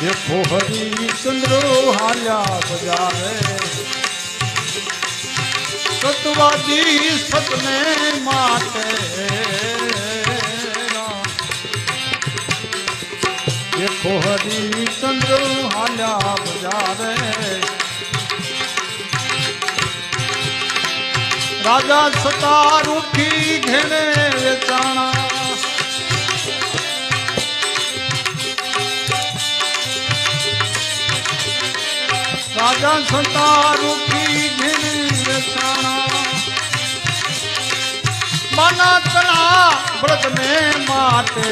દેખો હરિચંદ્ર હાલ્યા બજારે સતવાદી સતને માટે દેખો હરિચંદ્ર હાલ્યા બજારે રાજા સતા રૂખી ઘેરે વેચાણા રાજા સંતા રૂપી મના વેચાણા વ્રત મે માટે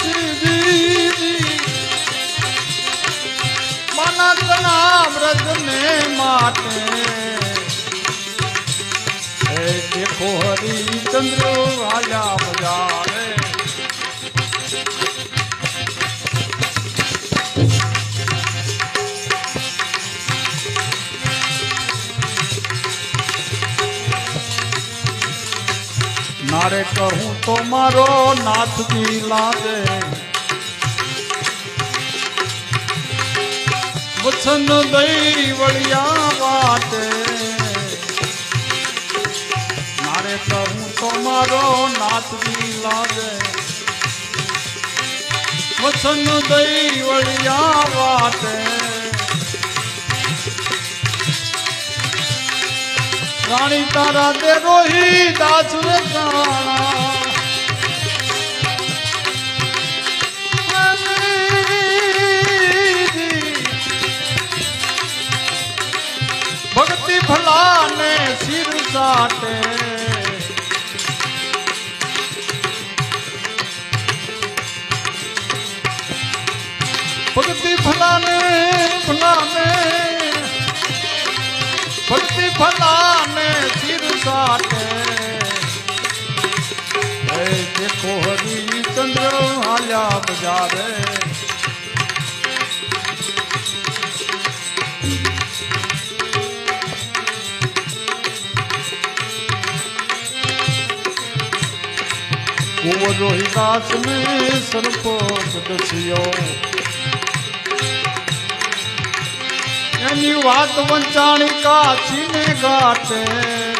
જી, જી. મનતના માટે દેખો હરિચંદ્ર રાજા બજારે નારે કહું તો મારો નાથજી લાગે. વચન દઈ વળિયા વાતે મારે કહું તો મારો નાથજી લાગે. વચન દઈ વળિયા વાટે. રાણી તારા તે રોહી દાસુર જાણા. ભક્તિ ભલાને શિર સાટે. ભક્તિ ભલાને ભલાને. ભક્તિ ભલાને શિર સાટે હે દેખો હરિચંદ્ર હાલ્યા બજારે કુંવર રોહિદાસ ને સર્પો સદસ્યો એની વાત વંચાણી કાચી ને ગાટે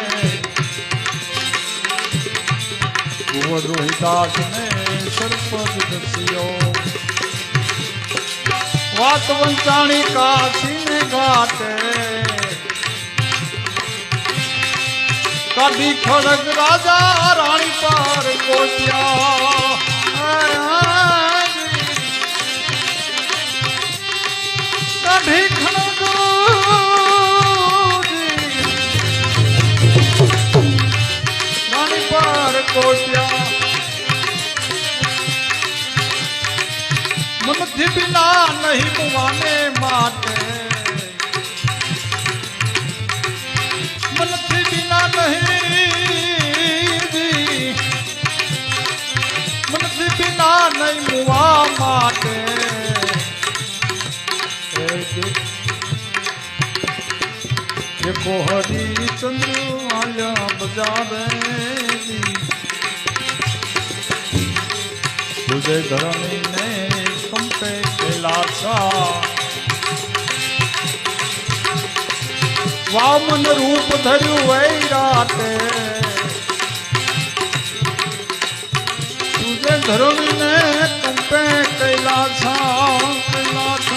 કુંવર રોહિદાસ ને સર્પ સદસ્યો વાત વંચાણી કાશી ગાટે કાઢી ખડગ રાજા દેખો હરિચંદ્ર આયા બજારે જી. તુજે ધરણી ને કંપે કેલાસા વામન રૂપ ધર્યું વૈરાતે તુજે ધરવીને કંપે કૈલાસા કૈલાસા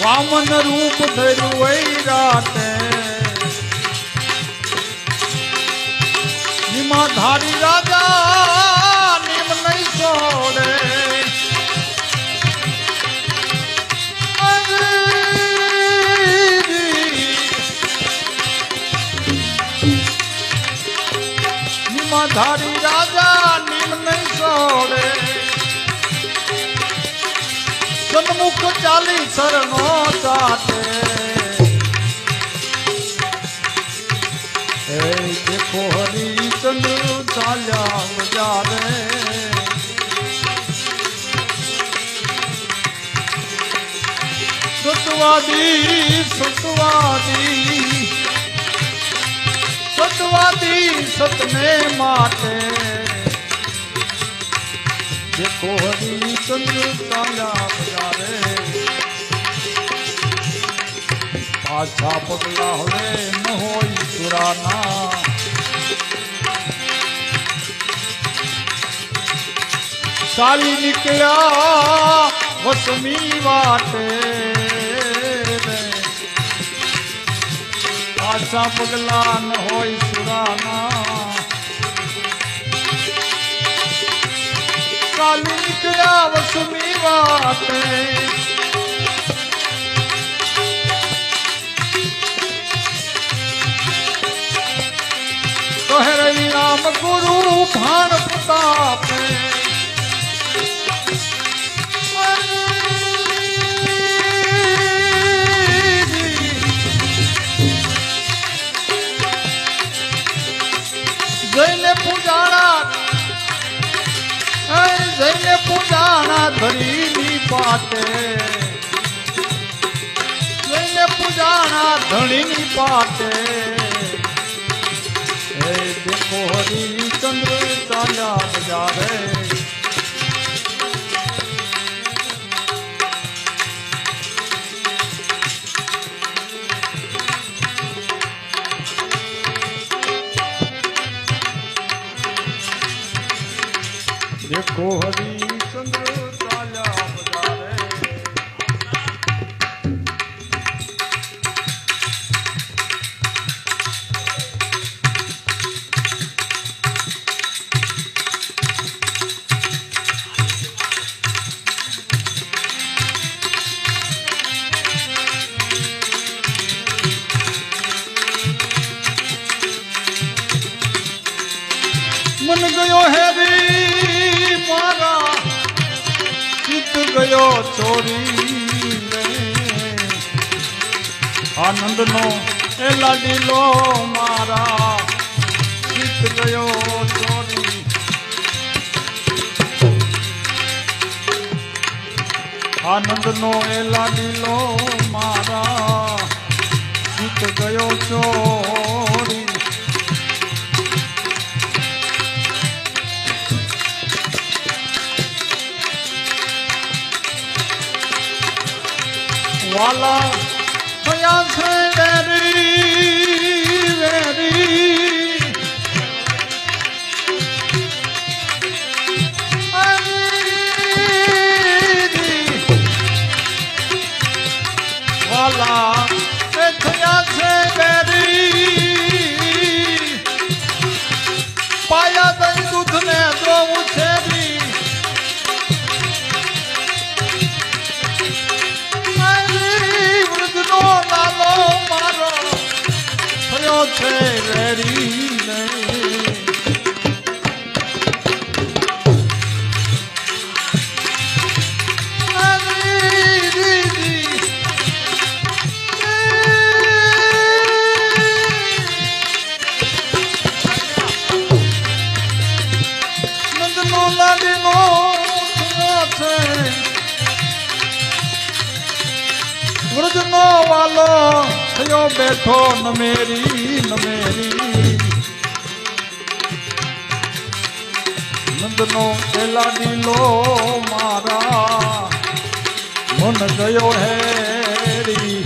વામન રૂપ ધર્યું વૈરાતે નિમા ધારી રાજા નિમ નહીં છોડે. ધારી રાજા ચાટે હે દેખો હરિચંદ્ર ચાલ્યા બજારે. સતવાદી સતવાદી. સતવાદી સતને માટે. દેખો હરિચંદ્ર ચાલ્યા બજારે. પાછા પગલા હવે ન હોય સુરાના ચાલી નીકળ્યા વસમી વાટે. પાછા પગલા ન હોય સુરાના ચાલી નીકળ્યા વસમી વાટે ભાણ પ્રતાપે જઈને પૂજાણા એ જઈને પૂજાણા ધરીની પાટે જઈને પૂજાણા ધણીની પાટે હે દેખો હરિચંદ્ર ચાલ્યા બજાવે દેખો હરિચંદ્ર ગયો રે આનંદનો એ લાડીલો મારા ચિત્ત ગયો ચોરી. આનંદનો એ લાડીલો મારા ચિત્ત ગયો ચોરી. વાલા થયા છે વેરી વેરી. બેઠો નમેરી નમેરી નંદનો પેલા ડીલો મારા. મન ગયો હેરી.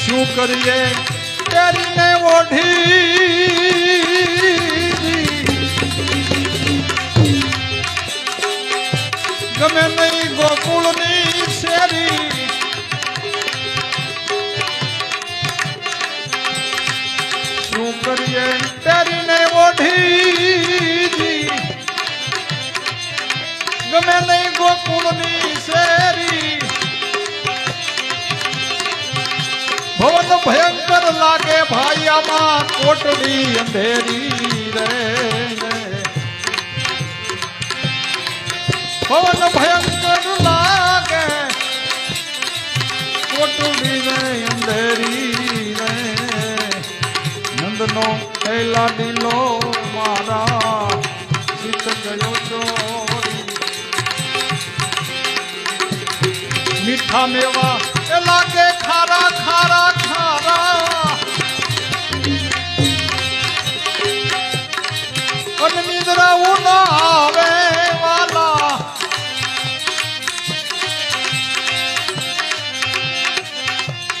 શું કરીએ? તેરીને ઓઢી. ગમે નહીં ગોકુળની શેરી. શું કરીએ તેરીને ઓઢી ગમે નહીં ગોકુળની શેરી. ભવન ભયંકર લાગે ભાઈ આમાં કોટડી અંધેરી રે. પવન ભયંકર લાગે. કોટડી ને, અંધેરી રે નંદનો પહેલા દિલો મારા. જીત ગયો છો મીઠા મેવા એ લાગે ખારા ખારા ખારા.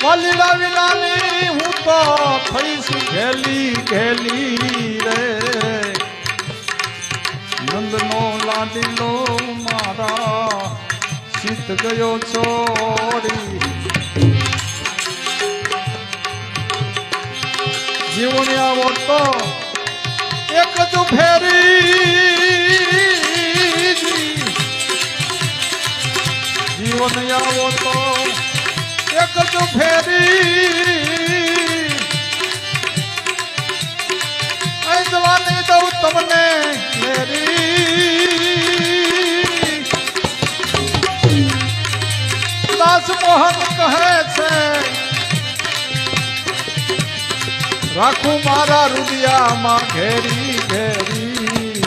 વાલીડા વિનાની હું તો થઈશ ઘેલી ઘેલી રે. નંદનો લાડીલો મારા ચિત ગયો છોડી. જીવન આવો તો એક જ ફેરી. જીવન આવો તો એક તો ફેરી. જવાની દઉં તમને દાસ મોહન કહે છે, રાખું મારા રુદિયામાં ઘેરી ઘેરી.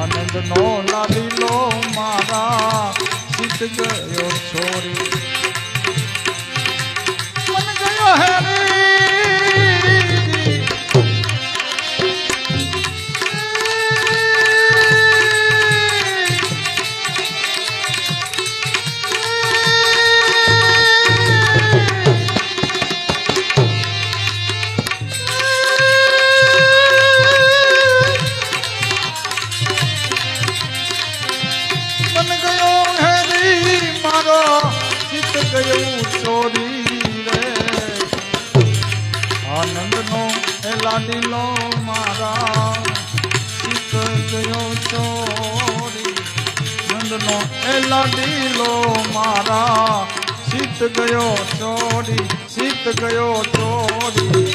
આનંદ નો લાલીલો મારા ચિત ગયો છોરી. મારા. ચિત ગયો ચોરી નંદનો એ લાડીલો મારા ચિત ગયો ચોરી ચિત ગયો ચોરી.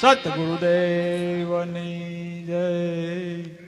સતગુરુદેવની જય.